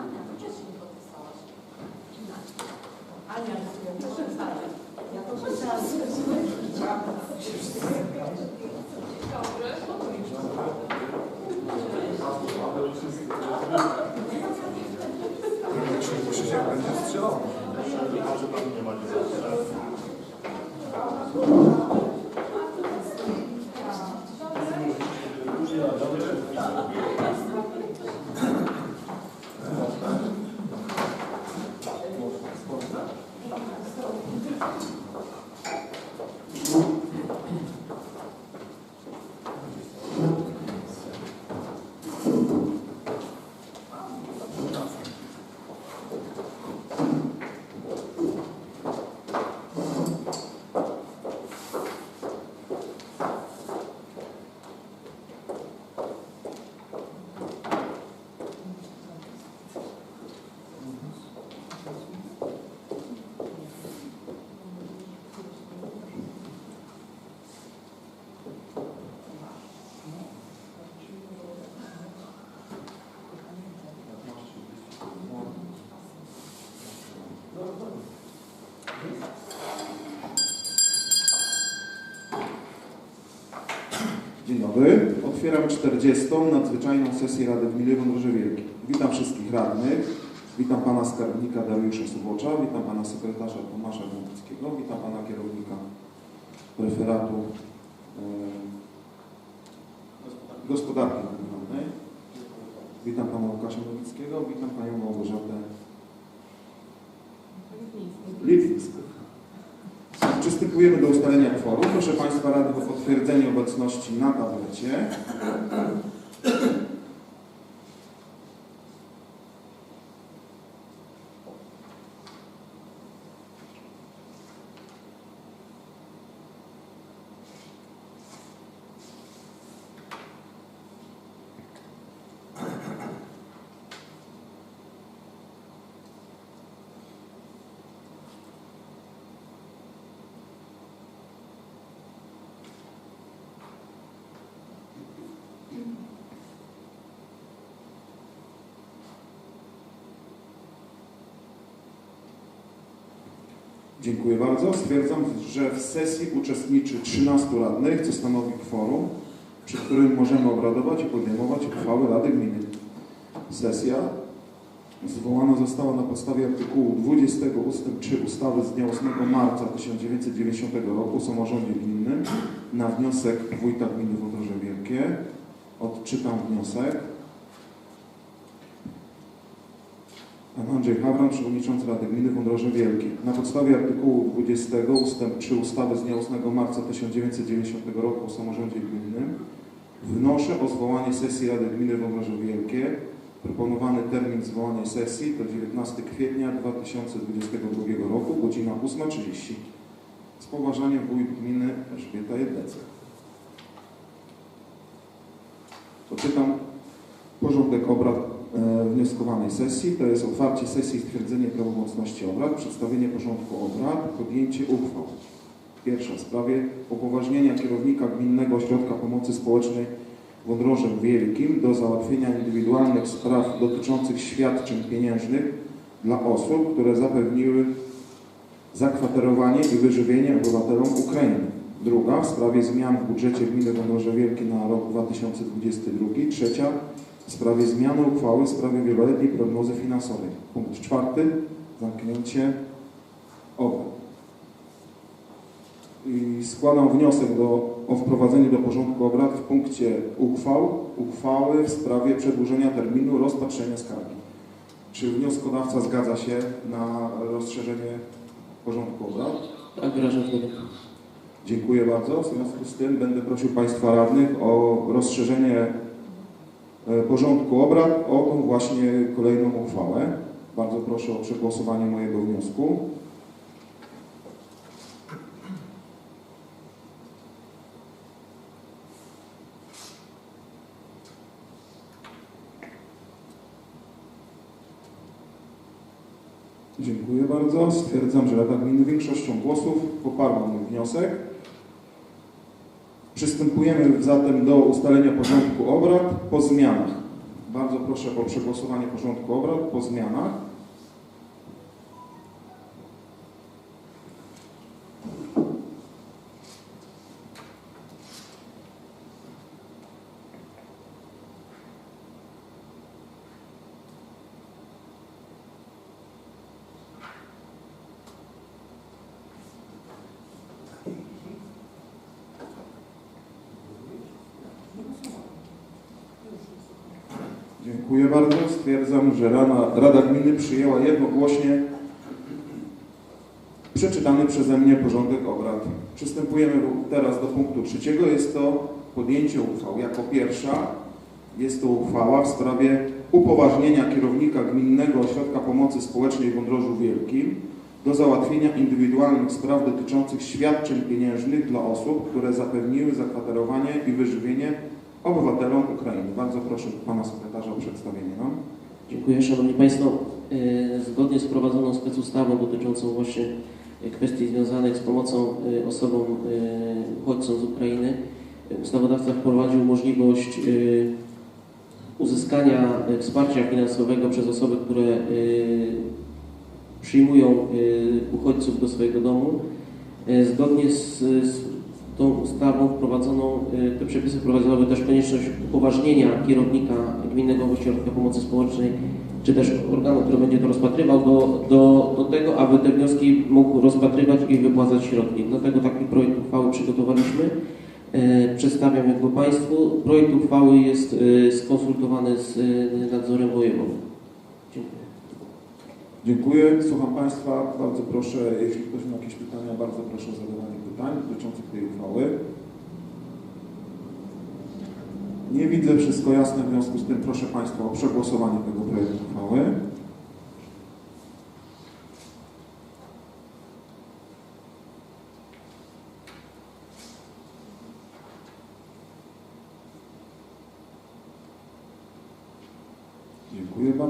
Ania, to wcześniej podpisałaś. Ania, proszę wstać. Ja to nie ma nic. Dzień dobry. Otwieram 40. nadzwyczajną sesję Rady Gminy Wądroże Wielkie. Witam wszystkich radnych. Witam pana skarbnika Dariusza Subocza, witam pana sekretarza Tomasza Wąteckiego, witam pana kierownika referatu e, gospodarki komunalnej. Witam pana Łukasza Nowickiego, witam panią Małgorzatę Lipińską. Przystępujemy do ustalenia kworum. Proszę Państwa radnych o potwierdzenie obecności na tablecie. Dziękuję bardzo. Stwierdzam, że w sesji uczestniczy 13 radnych, co stanowi kworum, przy którym możemy obradować i podejmować uchwały Rady Gminy. Sesja zwołana została na podstawie artykułu 20 ust. 3 ustawy z dnia 8 marca 1990 roku o samorządzie gminnym na wniosek wójta gminy Wodorze Wielkie. Odczytam wniosek. Pan Andrzej Hawran, przewodniczący Rady Gminy Wądroże Wielkie. Na podstawie artykułu 20 ust. 3 ustawy z dnia 8 marca 1990 roku o samorządzie gminnym wnoszę o zwołanie sesji Rady Gminy Wądroże Wielkie. Proponowany termin zwołania sesji to 19 kwietnia 2022 roku, godzina 8.30. Z poważaniem wójt gminy Elżbieta Jedlecka. Odczytam porządek obrad wnioskowanej sesji. To jest otwarcie sesji, stwierdzenie prawomocności obrad, przedstawienie porządku obrad, podjęcie uchwał. Pierwsza w sprawie upoważnienia kierownika Gminnego Ośrodka Pomocy Społecznej Wądrożem Wielkim do załatwienia indywidualnych spraw dotyczących świadczeń pieniężnych dla osób, które zapewniły zakwaterowanie i wyżywienie obywatelom Ukrainy. Druga w sprawie zmian w budżecie Gminy Wądroże Wielkie na rok 2022. Trzecia w sprawie zmiany uchwały w sprawie wieloletniej prognozy finansowej. Punkt czwarty. Zamknięcie obrad. I składam wniosek do, o wprowadzenie do porządku obrad w punkcie uchwał, uchwały w sprawie przedłużenia terminu rozpatrzenia skargi. Czy wnioskodawca zgadza się na rozszerzenie porządku obrad? Tak, wyrażam zgodę. Dziękuję bardzo. W związku z tym będę prosił Państwa radnych o rozszerzenie porządku obrad o tą właśnie kolejną uchwałę. Bardzo proszę o przegłosowanie mojego wniosku. Dziękuję bardzo. Stwierdzam, że Rada Gminy większością głosów poparła mój wniosek. Przystępujemy zatem do ustalenia porządku obrad po zmianach. Bardzo proszę o przegłosowanie porządku obrad po zmianach. Dziękuję bardzo. Stwierdzam, że Rada, Rada Gminy przyjęła jednogłośnie przeczytany przeze mnie porządek obrad. Przystępujemy teraz do punktu trzeciego. Jest to podjęcie uchwał. Jako pierwsza jest to uchwała w sprawie upoważnienia kierownika Gminnego Ośrodka Pomocy Społecznej w Wądrożu Wielkim do załatwienia indywidualnych spraw dotyczących świadczeń pieniężnych dla osób, które zapewniły zakwaterowanie i wyżywienie obywatelom Ukrainy. Bardzo proszę Pana Sekretarza o przedstawienie nam. Dziękuję Szanowni Państwo. E, Zgodnie z prowadzoną specustawą dotyczącą właśnie e, kwestii związanych z pomocą e, osobom uchodźcom z Ukrainy, ustawodawca wprowadził możliwość uzyskania wsparcia finansowego przez osoby, które przyjmują uchodźców do swojego domu. Zgodnie z, z tą ustawą wprowadzoną, e, te przepisy wprowadzały też konieczność upoważnienia kierownika Gminnego Ośrodka Pomocy Społecznej, czy też organu, który będzie to rozpatrywał, do, do, do tego, aby te wnioski mógł rozpatrywać i wypłacać środki. Dlatego taki projekt uchwały przygotowaliśmy. E, Przedstawiam jakby Państwu. Projekt uchwały jest e, skonsultowany z e, nadzorem wojewody. Dziękuję. Dziękuję. Słucham Państwa. Bardzo proszę, jeśli ktoś ma jakieś pytania, bardzo proszę o zadawanie pytań dotyczących tej uchwały. Nie widzę, wszystko jasne, w związku z tym proszę Państwa o przegłosowanie tego projektu uchwały.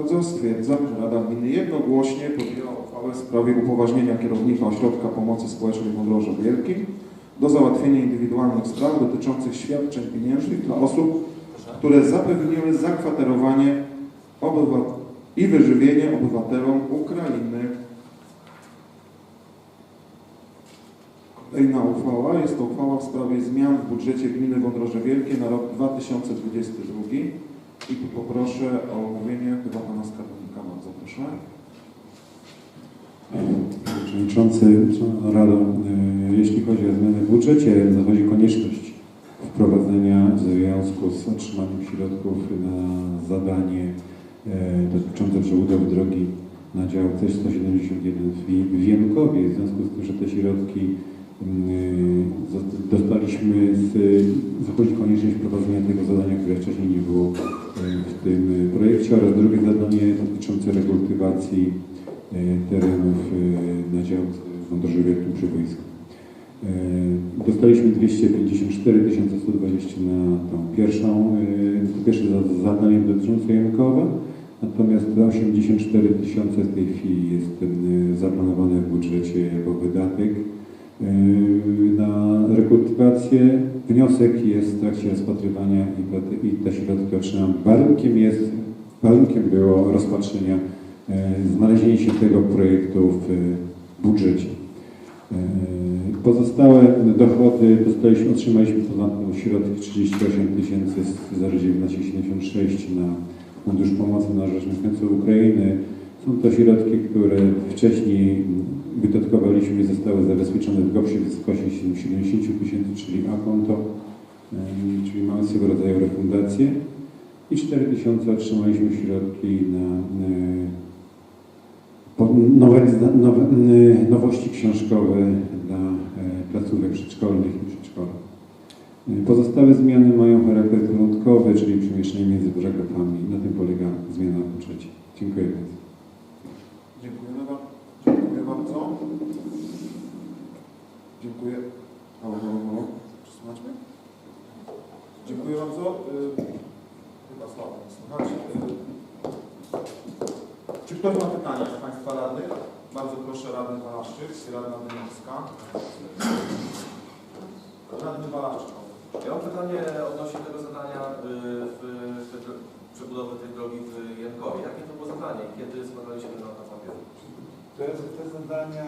Bardzo. Stwierdzam, że Rada Gminy jednogłośnie podjęła uchwałę w sprawie upoważnienia kierownika Ośrodka Pomocy Społecznej w Wądrożu Wielkim do załatwienia indywidualnych spraw dotyczących świadczeń pieniężnych dla osób, które zapewniły zakwaterowanie i wyżywienie obywatelom Ukrainy. Kolejna uchwała jest to uchwała w sprawie zmian w budżecie gminy Wądroże Wielkie na rok 2022. I poproszę o omówienie chyba pana skarbnika. Bardzo proszę. Przewodniczący, Szanowna Rado, e, jeśli chodzi o zmiany w budżecie, zachodzi konieczność wprowadzenia w związku z otrzymaniem środków na zadanie e, dotyczące przebudowy drogi na działce 171 w Wi- w Wienkowie. W związku z tym, że te środki zos- dostaliśmy, z, zachodzi konieczność wprowadzenia tego zadania, które wcześniej nie było w tym projekcie oraz drugie zadanie dotyczące rekultywacji e, terenów e, na działce w przy wojsku. E, Dostaliśmy 254 120 na tą pierwszą, to pierwsze za- zadanie dotyczące Jankowa, natomiast 84 tysiące w tej chwili jest zaplanowane w budżecie jako wydatek na rekultywację. Wniosek jest w trakcie rozpatrywania i te- i te środki otrzymam. Warunkiem jest, warunkiem było rozpatrzenia e, znalezienie się tego projektu w budżecie. E, Pozostałe dochody dostaliśmy, otrzymaliśmy poza tym środki 38 tysięcy z 01976 na Fundusz Pomocy na Rzecz Mieszkańców Ukrainy. Są to środki, które wcześniej wydatkowaliśmy zostały zabezpieczone w GOPS-ie w wysokości 70 tysięcy, czyli A-konto, czyli mamy swego rodzaju refundację. I 4 tysiące otrzymaliśmy środki na po- nowe, n- nowości książkowe dla e, placówek przedszkolnych i przedszkola. E, Pozostałe zmiany mają charakter wyjątkowy, czyli przemieszczenie między paragrafami. Na tym polega zmiana w budżecie. Dziękuję bardzo. Dziękuję bardzo. Dziękuję bardzo. Dziękuję. Halo? Dziękuję bardzo. Y, Chyba słabo. Y, Czy ktoś ma pytania z Państwa radnych? Bardzo proszę radny Balaszczyk i radna Dymowska. Radny Balaszczyk. Ja mam pytanie odnośnie tego zadania y, w, w, przebudowy tej drogi w Jankowie. Jakie to było zadanie kiedy składaliśmy na to papier? To jest te zadania,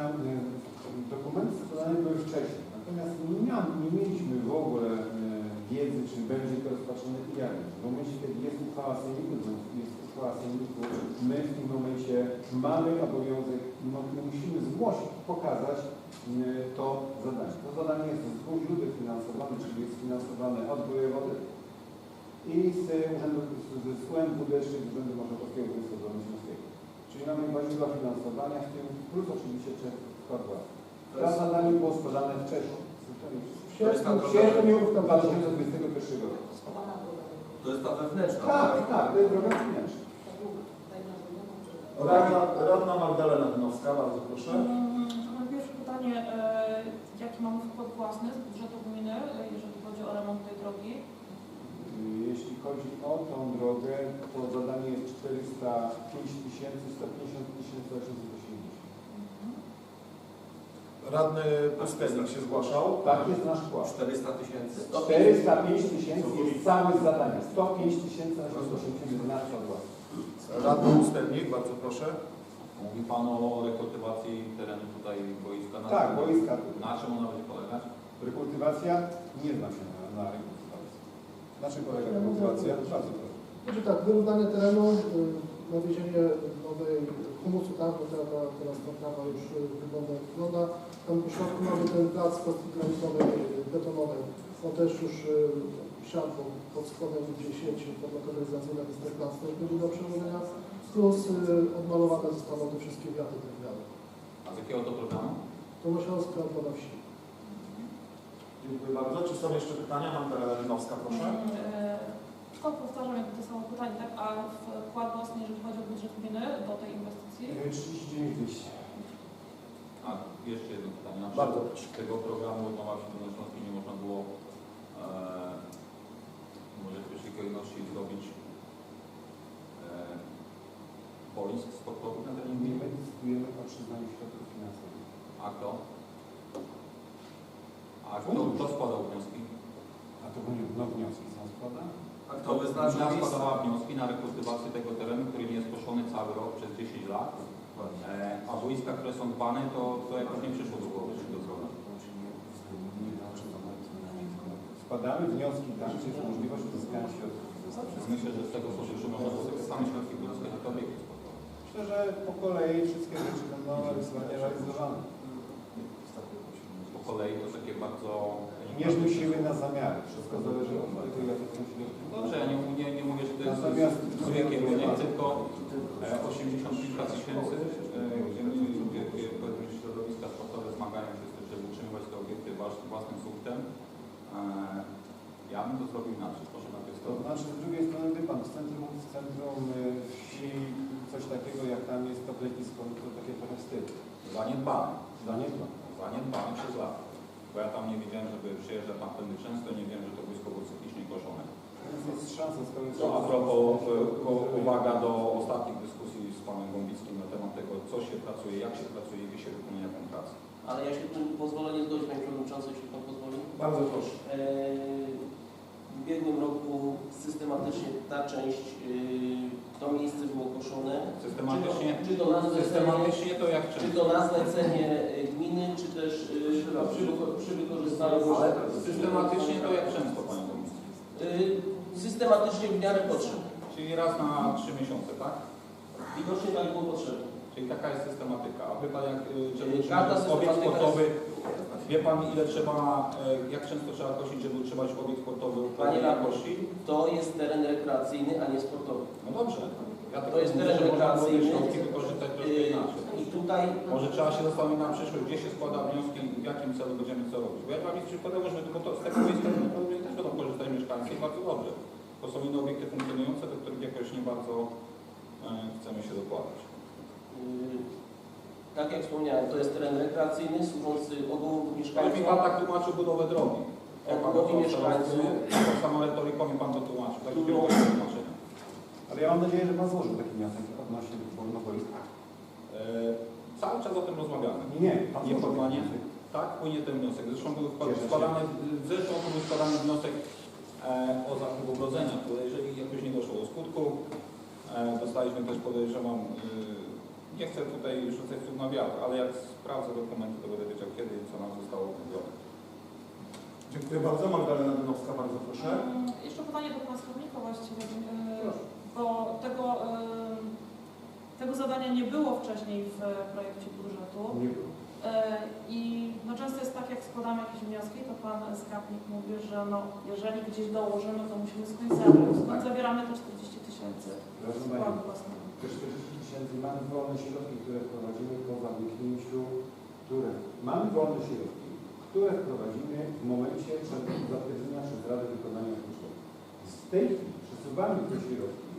dokumenty składane były wcześniej. Natomiast nie, miał, nie mieliśmy w ogóle y, wiedzy, czy będzie to rozpatrzone i jak. W momencie, kiedy jest uchwała sejmiku, jest uchwała sejmiku, my w tym momencie mamy obowiązek, no, my musimy zgłosić, pokazać y, to zadanie. To zadanie jest z dwóch źródeł finansowane, czyli jest finansowane od wojewody i z urzędu, z, z UMWD, czyli z Urzędu Marszałkowskiego Województwa Dolnośląskiego. Czyli mamy źródła finansowania, w tym plus oczywiście Czech wkład własny. To zadanie było składane wcześniej. W sierpniu, w sierpniu 2021 roku. To jest ta wewnętrzna. Tak, tak, to jest droga wewnętrzna. Ta długa, tutaj na drugą, czy... Radna, radna Magdalena Dynowska, bardzo proszę. Mm, pierwsze pytanie, e, jaki mamy wkład własny z budżetu gminy, jeżeli chodzi o remont tej drogi? Jeśli chodzi o tą drogę, to zadanie jest 405 tysięcy, 150 tysięcy 880. Radny Pustelnik się zgłaszał. Tak jest nasz wkład. 400 tysięcy. 405 tysięcy jest całe zadanie. 105 tysięcy 880 jest nasz wkład własny. Radny Pustelnik, bardzo proszę. Mówi Pan o rekultywacji terenu tutaj boiska. Na Tak, boiska. Na czym ona będzie polegać? Rekultywacja nie zna się na, na rekultywacji. Na czym polega rekultywacja? Bardzo proszę. Znaczy tak, wyrównanie terenu, y, nawiezienie nowej humusu tam, bo teraz, ta- teraz ta trawa już y, wygląda jak wygląda. Tam w środku mamy ten plac kostki granitowej, y, betonowej. On też już y, siatką pod spodem gdzie sieci podlokalizacyjna, więc ten plac też będzie do przełożenia. Plus odmalowane zostaną te wszystkie wiaty tych wiatek. A z jakiego to programu? To Śląska odpada wsi. Dziękuję bardzo. Czy są jeszcze pytania? Magdalena Dynowska, proszę. Tylko powtarzam jakby to samo pytanie, tak? A wkład własny, jeżeli chodzi o budżet gminy do tej inwestycji? 39 200. A jeszcze jedno pytanie. Na Bardzo przykład tego programu się Dolnośląskiej nie można było e, może w pierwszej kolejności zrobić e, boisk sportowych na terenie Nie gminy? my decydujemy o przyznaniu środków finansowych. A kto? A kto, kto składał wnioski? A to będzie no, wnioski są składane. A kto wyznaczył Gmina miejsce? składała wnioski na rekultywację tego terenu, który nie jest koszony cały rok przez 10 lat. E, a boiska, które są dbane, to, to jakoś nie przyszło do głowy, czy do zrobienia. Składamy wnioski tam, gdzie jest możliwość uzyskania środków. Myślę, że z tego funduszu można same środki pozyskać do obiektu. Myślę, że po kolei wszystkie rzeczy będą realizowane. Po kolei to takie bardzo... Mierzmy siły na zamiary. Wszystko zależy od tego, jakie są środki. Dobrze, ja nie, nie, nie mówię, że to jest Natomiast z wiekiem, nie tylko e, 80 kilka tysięcy, e, gdzie środowiska sportowe zmagają się z tym, żeby utrzymywać te obiekty włas- własnym suktem. E, ja bym to zrobił inaczej, proszę na To znaczy, z drugiej strony, wie Pan, w centrum, w centrum wsi coś takiego, jak tam jest to plekisko, to takie trochę wstyd. Zaniedbane. Zaniedbam. Zaniedbane przez lata. Bo ja tam nie widziałem, żeby przyjeżdżać tam pewnie często, nie wiem, że to boisko było cyklicznie jest szansa, jest To a propos, e, uwaga do ostatnich dyskusji z panem Gombickim na temat tego, co się pracuje, jak się pracuje i gdzie się wykonuje jaką pracę. Ale ja się tu pozwolę nie zgodzić, panie przewodniczący, jeśli pan pozwoli. Bardzo proszę. Eee, W ubiegłym roku systematycznie ta część, yy, to miejsce było koszone. Systematycznie, Czy to, czy to na zlecenie, to jak czy to na zlecenie y, gminy, czy też yy, przy, przy wykorzystaniu... Ale systematycznie to jak często, panie Gombicki? Yy, Systematycznie w miarę potrzeb. Czyli raz na trzy miesiące, tak? Widocznie tak było potrzebne. Czyli taka jest systematyka. A wie pan, jak, y, żeby Każda utrzymać obiekt systematyka sportowy, wie pan ile trzeba, y, jak często trzeba kosić, żeby utrzymać obiekt sportowy Panie Radny. jakości? To jest teren rekreacyjny, a nie sportowy. No dobrze. Ja tylko jest mówię, teren że można rekreacyjny. środki wykorzystać troszkę Yy, inaczej. I tutaj Może trzeba się zastanowić na przyszłość, gdzie się składa wnioski i w jakim celu będziemy co robić. Bo jak mam jest przykładowo, że tylko to z tego miejsca prawdopodobnie też będą korzystać mieszkańcy i bardzo dobrze. To są inne obiekty funkcjonujące, do których jakoś nie bardzo e, chcemy się dokładać. Yy, Tak jak wspomniałem, to jest teren rekreacyjny służący ogółu Ale mi mieszkańcom. Pan tak tłumaczył budowę drogi. Jak pan Ogółowi to mieszkańców. Taką samą retoryką mi Pan to tłumaczył. Tak Którą- było to tłumaczenie. Ale ja mam nadzieję, że Pan złożył taki wniosek odnośnie do boiska. E, Cały czas o tym rozmawiamy. Nie, nie, Pan złożył taki Nieformalnie. wniosek. Tak, płynie ten wniosek. Zresztą był składany, zresztą był składany wniosek o zakup ogrodzenia, które jeżeli jakoś nie doszło do skutku, e, dostaliśmy też podejrzewam, y, nie chcę tutaj rzucać słów na wiatr, ale jak sprawdzę dokumenty, to będę wiedział kiedy i co nam zostało kupione. Dziękuję bardzo. Magdalena Dynowska, bardzo proszę. Mm, Jeszcze pytanie do Pana Skarbnika właściwie, yy, bo tego, yy, tego zadania nie było wcześniej w projekcie budżetu. Nie było. Yy, I no często jest tak, jak składamy jakieś wnioski, to Pan Skarbnik mówi, że no, jeżeli gdzieś dołożymy, to musimy skądś zabrać. Skąd zabieramy te 40 tysięcy wkładu własnego. te 40 tysięcy mamy wolne środki, które wprowadzimy po zamknięciu, które mamy wolne środki, które wprowadzimy w momencie zatwierdzenia przez Radę Wykonania Kosztów. Z tej chwili przesuwamy te środki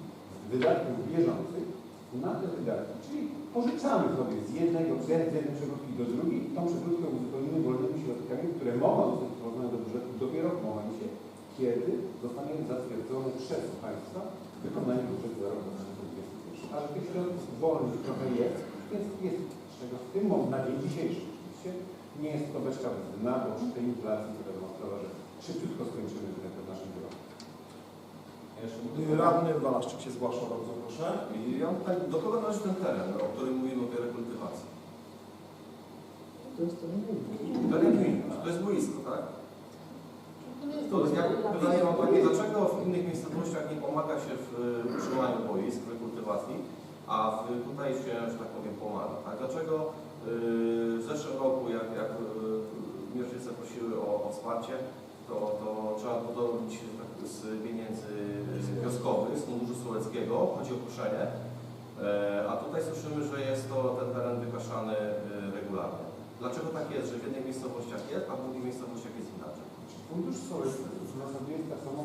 z wydatków bieżących na te wydatki, czyli pożyczamy sobie z jednego, z jednej przegródki do drugiej i tą przegródkę uzupełnimy wolnymi środkami, które mogą zostać wprowadzone do budżetu dopiero w momencie, kiedy zostanie zatwierdzone przez Państwa wykonanie budżetu za rok 2021. Ale tych środków wolnych trochę jest, więc jest z czego w tym momencie, na dzień dzisiejszy oczywiście, nie jest to beczka bez dna, bo przy tej inflacji, która sprawę, że szybciutko skończymy ten naszym wyroku. Jeszcze Radny Walaszczyk się zgłasza, bardzo proszę. I ja mam pytanie, do kogo należy ten teren, o którym mówimy o tej rekultywacji? To jest nie mówię. Teren gminy, to jest boisko, tak? To jest jak pytanie mam takie, dlaczego w innych miejscowościach nie pomaga się w utrzymaniu boisk, w rekultywacji, a w, tutaj się, że tak powiem, pomaga, tak? Dlaczego y, w zeszłym roku, jak, jak y, mieszkańcy prosiły o, o wsparcie, to, to trzeba podobić tak, z pieniędzy wioskowych, z funduszu sołeckiego, chodzi o koszenie, E, a tutaj słyszymy, że jest to ten teren wykaszany y, regularnie. Dlaczego tak jest, że w jednych miejscowościach jest, a w drugich miejscowościach jest inaczej? Fundusz Sołecki jest tak samo.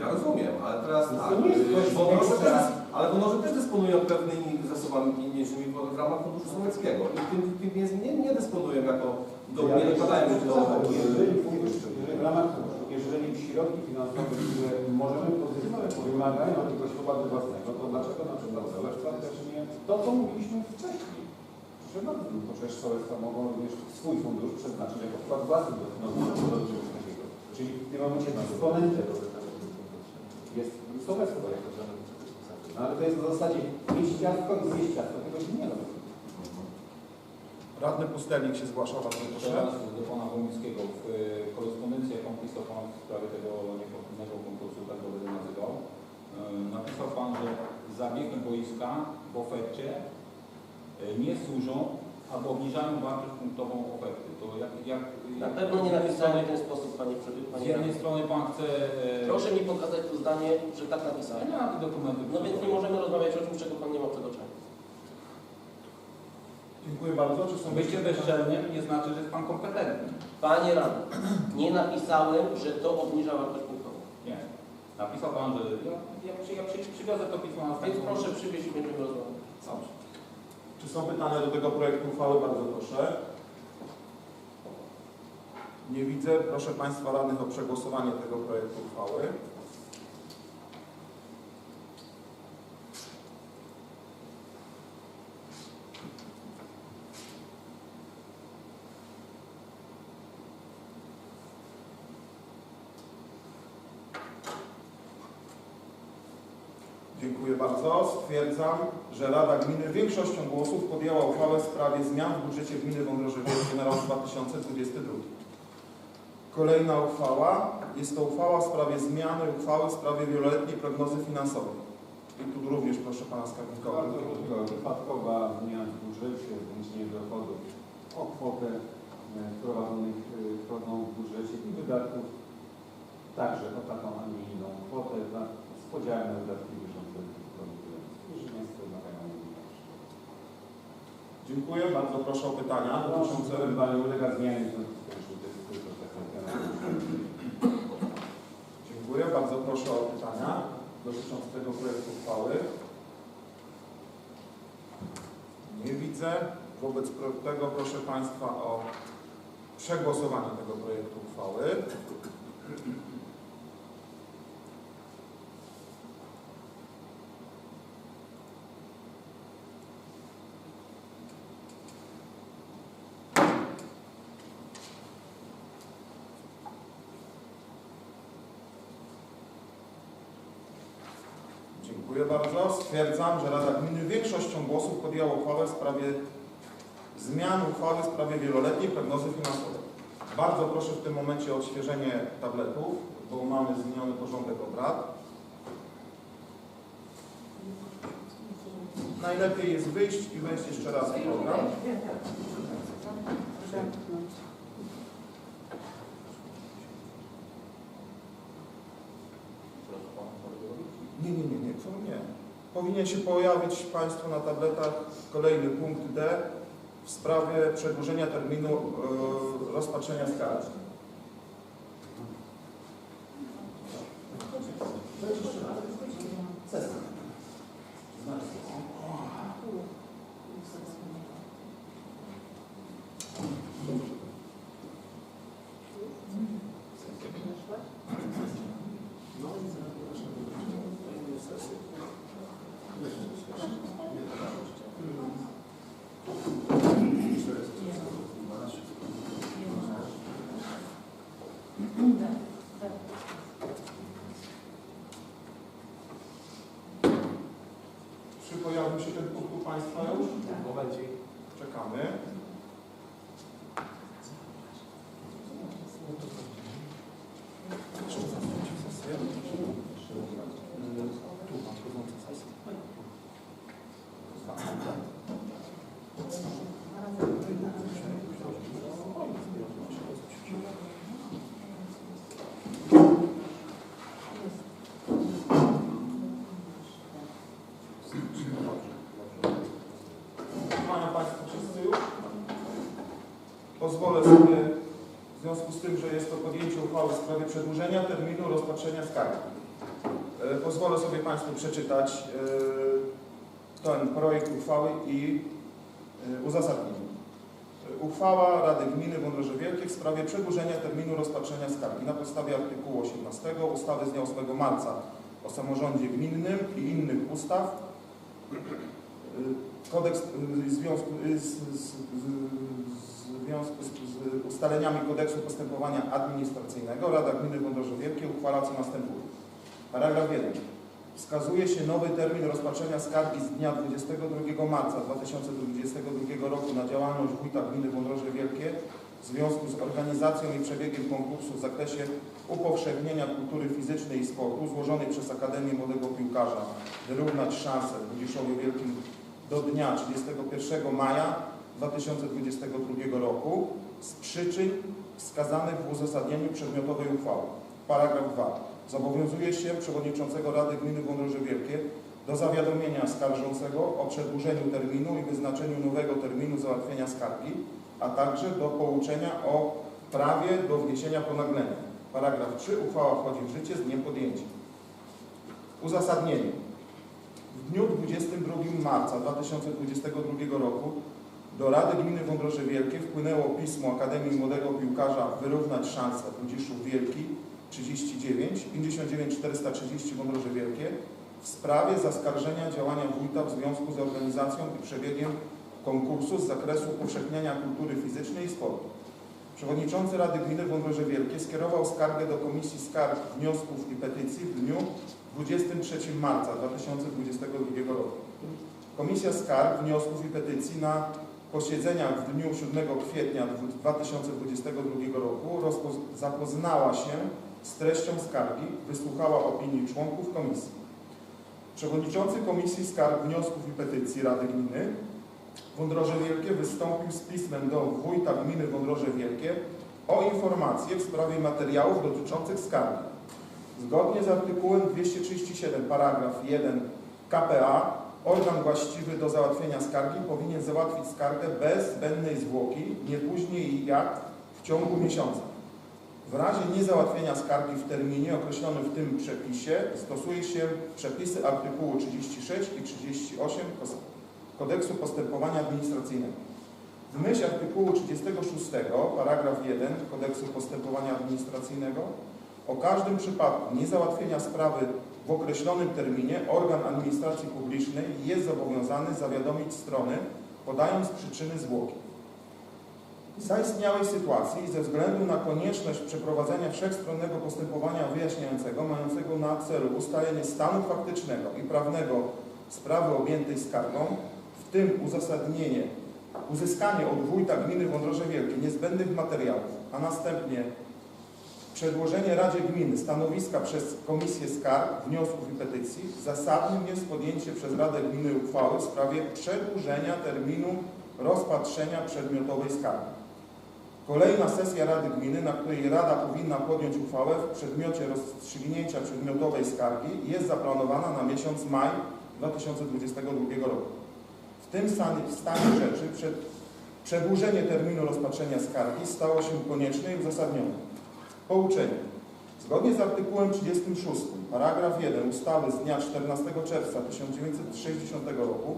Ja rozumiem, ale teraz tak, coś wodorze ekstra. też, ale też dysponują pewnymi zasobami pieniężnymi w ramach funduszu sołeckiego i tym, tym nie, nie dysponują jako, do, nie dokładają się do... Jeżeli w ramach, jeżeli środki finansowe, które możemy pozyskać, wymagają jakiegoś wkładu własnego, to dlaczego na przykład sołectwa też nie, to co mówiliśmy wcześniej. Proszę bardzo, no to przecież sołectwa mogą również swój fundusz przeznaczyć jako wkład własny do finansowania do czegoś takiego. Czyli w tym momencie dysponentem jest sołectwo. No, ale to jest na zasadzie mieć ciastko i zjeść ciastko, tego się nie robi. Radny Pustelnik się zgłasza, bardzo proszę. Teraz do Pana Womińskiego. W y, korespondencji, jaką pisał Pan w sprawie tego niefortunnego konkursu, tak go będę nazywał, y, napisał Pan, że zabiegi boiska w ofercie y, nie służą albo obniżają wartość punktową oferty. To jak, jak, Na pewno nie napisałem w ten sposób, panie Z przewodniczący. jednej strony Pan chce... y, Proszę mi pokazać to zdanie, że tak Ja napisałem. nie mam tych dokumentów. No więc nie możemy rozmawiać o czymś, czego pan nie ma przed oczami. Dziękuję bardzo. Czy są Bycie bezczelnym nie znaczy, że jest Pan kompetentny. Panie radny, nie napisałem, że to obniża wartość punktową. Nie. Napisał Pan, że ja, ja, przy, ja przy, przywiozę to pismo na Więc następną. proszę przywieźć i będziemy rozmawiać. Dobrze. Czy są pytania do tego projektu uchwały? Bardzo proszę. Nie widzę. Proszę Państwa radnych o przegłosowanie tego projektu uchwały. Dziękuję bardzo. Stwierdzam, że Rada Gminy większością głosów podjęła uchwałę w sprawie zmian w budżecie Gminy Wągrożewieckie na rok 2022. Kolejna uchwała jest to uchwała w sprawie zmiany uchwały w sprawie wieloletniej prognozy finansowej. I tu również proszę Pana Skarbnika Bardzo krótko, wypadkowa zmian w budżecie, zwiększenie dochodów o kwotę e, wprowadzonych e, kwotą w budżecie i wydatków także o taką, a nie inną kwotę z podziałem na wydatki bieżące Jeżeli Państwo wymagają Dziękuję. Bardzo proszę o pytania dotyczące... Ewentualnie ulega zmianie, Dziękuję. Bardzo proszę o pytania dotyczące tego projektu uchwały. Nie widzę. Wobec tego proszę Państwa o przegłosowanie tego projektu uchwały. Dziękuję bardzo. Stwierdzam, że Rada Gminy większością głosów podjęła uchwałę w sprawie zmian uchwały w sprawie wieloletniej prognozy finansowej. Bardzo proszę w tym momencie o odświeżenie tabletów, bo mamy zmieniony porządek obrad. Najlepiej jest wyjść i wejść jeszcze raz w program. Nie, nie, nie, nie, co nie. Powinien się pojawić Państwu na tabletach kolejny punkt D w sprawie przedłużenia terminu e, rozpatrzenia skargi. Państwa Pozwolę sobie, w związku z tym, że jest to podjęcie uchwały w sprawie przedłużenia terminu rozpatrzenia skargi. E, Pozwolę sobie Państwu przeczytać e, ten projekt uchwały i e, uzasadnienie. Uchwała Rady Gminy Wądroże Wielkie w sprawie przedłużenia terminu rozpatrzenia skargi na podstawie artykułu 18 ustawy z dnia 8 marca o samorządzie gminnym i innych ustaw. Kodeks związku z, z, z, związku z, z ustaleniami kodeksu postępowania administracyjnego Rada Gminy Wądroże Wielkie uchwala co następuje. Paragraf 1. Wskazuje się nowy termin rozpatrzenia skargi z dnia 22 marca 2022 roku na działalność wójta gminy Wądroże Wielkie w związku z organizacją i przebiegiem konkursu w zakresie upowszechnienia kultury fizycznej i sportu złożonej przez Akademię Młodego Piłkarza wyrównać szanse w Budziszowie Wielkim do dnia 31 maja 2022 roku z przyczyn wskazanych w uzasadnieniu przedmiotowej uchwały. Paragraf 2. Zobowiązuje się przewodniczącego Rady Gminy Wądroże Wielkie do zawiadomienia skarżącego o przedłużeniu terminu i wyznaczeniu nowego terminu załatwienia skargi, a także do pouczenia o prawie do wniesienia ponaglenia. Paragraf 3. Uchwała wchodzi w życie z dniem podjęcia. Uzasadnienie. W dniu 22 marca 2022 roku do Rady Gminy Wądroże Wielkie wpłynęło pismo Akademii Młodego Piłkarza Wyrównać Szanse Budziszów Wielki 39 59 430 Wądroże Wielkie w sprawie zaskarżenia działania wójta w związku z organizacją i przebiegiem konkursu z zakresu upowszechniania kultury fizycznej i sportu. Przewodniczący Rady Gminy Wądroże Wielkie skierował skargę do Komisji Skarg, Wniosków i Petycji w dniu 23 marca 2022 roku. Komisja Skarg, Wniosków i Petycji na posiedzeniach w dniu 7 kwietnia 2022 roku zapoznała się z treścią skargi, wysłuchała opinii członków komisji. Przewodniczący Komisji Skarg, Wniosków i Petycji Rady Gminy Wądroże Wielkie wystąpił z pismem do wójta gminy Wądroże Wielkie o informację w sprawie materiałów dotyczących skargi. Zgodnie z artykułem 237 paragraf 1 KPA organ właściwy do załatwienia skargi powinien załatwić skargę bez zbędnej zwłoki nie później jak w ciągu miesiąca. W razie niezałatwienia skargi w terminie określonym w tym przepisie stosuje się przepisy artykułu 36 i 38 Kodeksu Postępowania Administracyjnego. W myśl artykułu 36 paragraf 1 Kodeksu Postępowania Administracyjnego o każdym przypadku niezałatwienia sprawy w określonym terminie organ administracji publicznej jest zobowiązany zawiadomić strony, podając przyczyny zwłoki. zaistniałej sytuacji ze względu na konieczność przeprowadzenia wszechstronnego postępowania wyjaśniającego mającego na celu ustalenie stanu faktycznego i prawnego sprawy objętej skargą, w tym uzasadnienie, uzyskanie od wójta gminy Wądroże Wielkie niezbędnych materiałów, a następnie przedłożenie Radzie Gminy stanowiska przez Komisję Skarg, Wniosków i Petycji, zasadnym jest podjęcie przez Radę Gminy uchwały w sprawie przedłużenia terminu rozpatrzenia przedmiotowej skargi. Kolejna sesja Rady Gminy, na której Rada powinna podjąć uchwałę w przedmiocie rozstrzygnięcia przedmiotowej skargi jest zaplanowana na miesiąc maj 2022 roku. W tym stanie, rzeczy przed, przedłużenie terminu rozpatrzenia skargi stało się konieczne i uzasadnione. Pouczenie. Zgodnie z artykułem 36, paragraf 1 ustawy z dnia 14 czerwca 1960 roku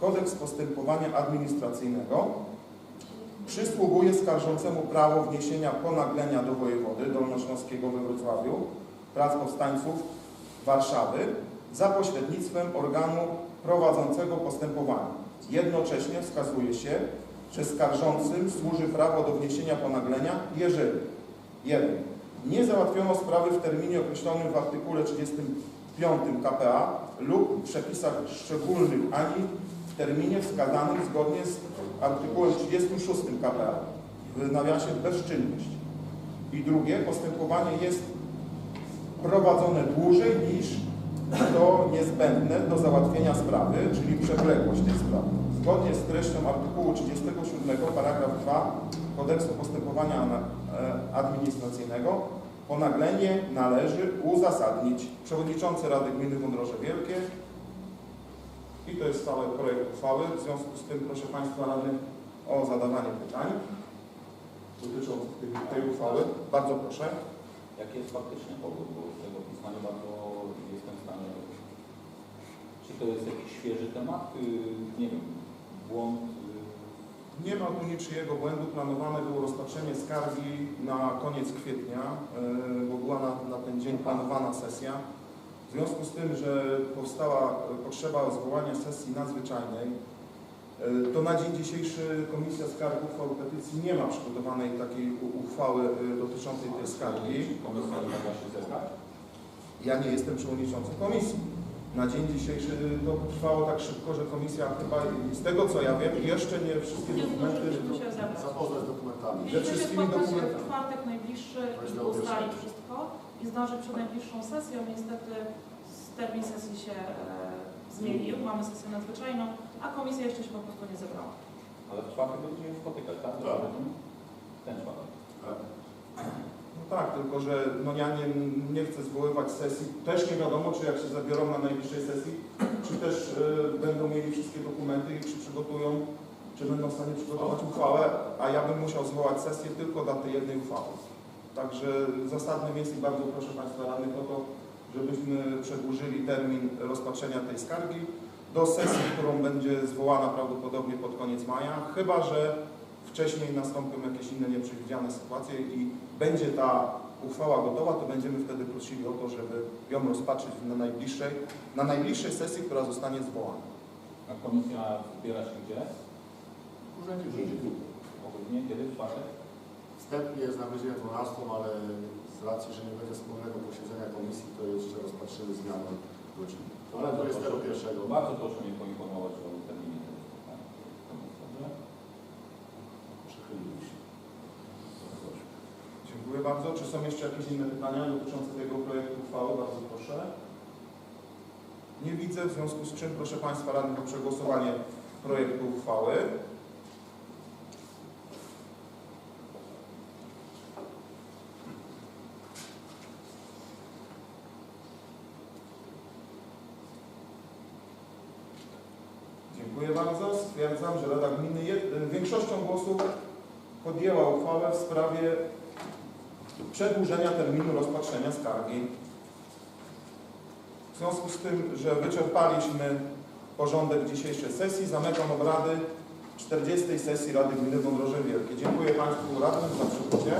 Kodeks postępowania administracyjnego przysługuje skarżącemu prawo wniesienia ponaglenia do wojewody dolnośląskiego we Wrocławiu, prac powstańców Warszawy za pośrednictwem organu prowadzącego postępowanie. Jednocześnie wskazuje się, że skarżącym służy prawo do wniesienia ponaglenia, jeżeli 1. Nie załatwiono sprawy w terminie określonym w artykule 35 KPA lub w przepisach szczególnych ani w terminie wskazanym zgodnie z artykułem 36 KPA w nawiasie bezczynność. I drugie, postępowanie jest prowadzone dłużej niż to niezbędne do załatwienia sprawy, czyli przewlekłość tej sprawy. Zgodnie z treścią artykułu 37 paragraf 2 Kodeksu postępowania administracyjnego ponaglenie należy uzasadnić. Przewodniczący Rady Gminy Wądroże Wielkie i to jest cały projekt uchwały. W związku z tym proszę Państwa radnych o zadawanie pytań dotyczących tej, tej uchwały. Bardzo proszę. Jaki jest faktyczny powód, bo z tego pisma nie jestem w stanie... Czy to jest jakiś świeży temat? Yy, Nie wiem, błąd... Nie ma tu niczyjego błędu. Planowane było rozpatrzenie skargi na koniec kwietnia, yy, bo była na, na ten dzień planowana sesja. W związku z tym, że powstała e, potrzeba zwołania sesji nadzwyczajnej, yy, to na dzień dzisiejszy Komisja Skarg Uchwał i Petycji nie ma przygotowanej takiej uchwały yy, dotyczącej tej skargi. Komisja nie mogła się zebrać? Ja nie jestem przewodniczącym komisji. Na dzień dzisiejszy to trwało tak szybko, że komisja chyba, z tego co ja wiem, jeszcze nie wszystkie Nie dokumenty... Zapoznać z dokumentami. Ze wszystkimi spotkać w dokumentami. czwartek najbliższy i ustalić wszystko i zdążyć przed najbliższą sesją. Niestety termin sesji się e, zmienił, mamy sesję nadzwyczajną, a komisja jeszcze się po prostu nie zebrała. Ale w czwartek będziemy spotykać, tak? Tak. Ten czwartek. No tak, tylko że no ja nie, nie chcę zwoływać sesji. Też nie wiadomo, czy jak się zabiorą na najbliższej sesji, czy też y, będą mieli wszystkie dokumenty i czy przygotują, czy będą w stanie przygotować uchwałę, a ja bym musiał zwołać sesję tylko dla tej jednej uchwały. Także zasadnym jest i bardzo proszę Państwa radnych o to, żebyśmy przedłużyli termin rozpatrzenia tej skargi do sesji, którą będzie zwołana prawdopodobnie pod koniec maja, chyba że wcześniej nastąpią jakieś inne nieprzewidziane sytuacje i będzie ta uchwała gotowa, to będziemy wtedy prosili o to, żeby ją rozpatrzyć na najbliższej, na najbliższej sesji, która zostanie zwołana. A komisja zbiera się gdzie? Urzędzie w Żydziu. O godzinie kiedy? W czwartek? Wstępnie jest na godzinę 12, ale z racji, że nie będzie wspólnego posiedzenia komisji, to jeszcze rozpatrzymy zmianę godziny. Ale 21. Bardzo proszę mnie poinformować o terminie tego spotkania. Dobrze? Przychylimy się. Bardzo. Czy są jeszcze jakieś inne pytania dotyczące tego projektu uchwały? Bardzo proszę. Nie widzę, w związku z czym proszę Państwa radnych o przegłosowanie projektu uchwały. Dziękuję bardzo. Stwierdzam, że Rada Gminy większością głosów podjęła uchwałę w sprawie przedłużenia terminu rozpatrzenia skargi. W związku z tym, że wyczerpaliśmy porządek dzisiejszej sesji, zamykam obrady 40. sesji Rady Gminy Wądroże Wielkie. Dziękuję Państwu radnym za przybycie.